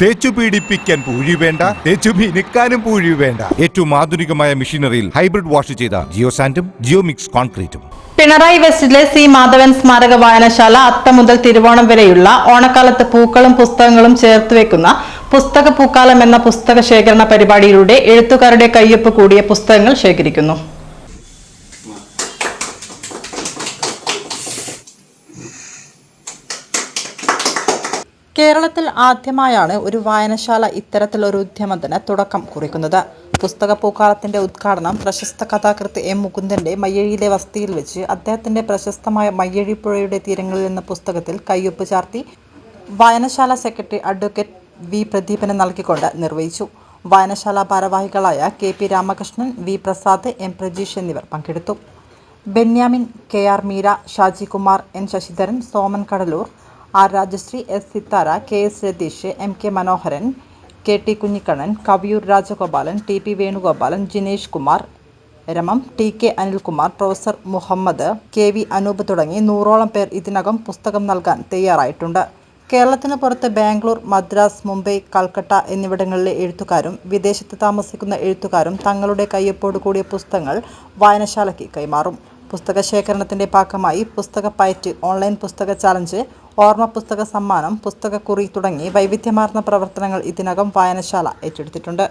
തേച്ചു പീഡിപ്പിക്കാൻ പൂഴി വേണ്ട തേച്ചു മിനുക്കാനും പൂഴി വേണ്ട. ഏറ്റവും ആധുനികമായ മെഷീനറിയിൽ ഹൈബ്രിഡ് വാഷ് ചെയ്ത ജിയോ സാൻഡും ജിയോ മിക്സ് കോൺക്രീറ്റും. പിണറായി വെസ്റ്റിലെ സി മാധവൻ സ്മാരക വായനശാല അത്തം മുതൽ തിരുവോണം വരെയുള്ള ഓണക്കാലത്ത് പൂക്കളും പുസ്തകങ്ങളും ചേർത്ത് വെക്കുന്ന പുസ്തക പൂക്കാലം എന്ന പുസ്തക ശേഖരണ പരിപാടിയിലൂടെ എഴുത്തുകാരുടെ കയ്യൊപ്പ് കൂടിയ പുസ്തകങ്ങൾ ശേഖരിക്കുന്നു. കേരളത്തിൽ ആദ്യമായാണ് ഒരു വായനശാല ഇത്തരത്തിലൊരു ഉദ്യമത്തിന് തുടക്കം കുറിക്കുന്നത്. പുസ്തക പൂക്കാലത്തിന്റെ ഉദ്ഘാടനം പ്രശസ്ത കഥാകൃത്ത് എം മുകുന്ദന്റെ മയ്യഴിയിലെ വസതിയിൽ വെച്ച് അദ്ദേഹത്തിന്റെ പ്രശസ്തമായ മയ്യഴിപ്പുഴയുടെ തീരങ്ങളിൽ എന്ന പുസ്തകത്തിൽ കയ്യൊപ്പ് ചാർത്തി വായനശാല സെക്രട്ടറി അഡ്വക്കേറ്റ് വി പ്രദീപന് നൽകിക്കൊണ്ട് നിർവഹിച്ചു. വായനശാല ഭാരവാഹികളായ K P Ramakrishnan V Prasad M Prajeesh എന്നിവർ പങ്കെടുത്തു. Benyamin K R Meera Shaji Kumar N Sasidharan Soman Kadalur R Rajasree S Sithara K S Ratheesh M K Manoharan K T Kunhikannan Kaviyoor Rajagopalan T P Venugopalan Jinesh Kumar Ramam T K Anilkumar professor Muhammad K V Anoop തുടങ്ങി നൂറോളം പേർ ഇതിനകം പുസ്തകം നൽകാൻ തയ്യാറായിട്ടുണ്ട്. കേരളത്തിന് പുറത്ത് ബാംഗ്ലൂർ മദ്രാസ് മുംബൈ കൽക്കട്ട എന്നിവിടങ്ങളിലെ എഴുത്തുകാരും വിദേശത്ത് താമസിക്കുന്ന എഴുത്തുകാരും തങ്ങളുടെ കയ്യൊപ്പോട് കൂടിയ പുസ്തകങ്ങൾ വായനശാലയ്ക്ക് കൈമാറും. പുസ്തക ശേഖരണത്തിന്റെ ഭാഗമായി പുസ്തക പയറ്റ് ഓൺലൈൻ പുസ്തക ചലഞ്ച് ഓർമ്മ പുസ്തക സമ്മാനം പുസ്തകക്കുറി തുടങ്ങി വൈവിധ്യമാർന്ന പ്രവർത്തനങ്ങൾ ഇതിനകം വായനശാല ഏറ്റെടുത്തിട്ടുണ്ട്.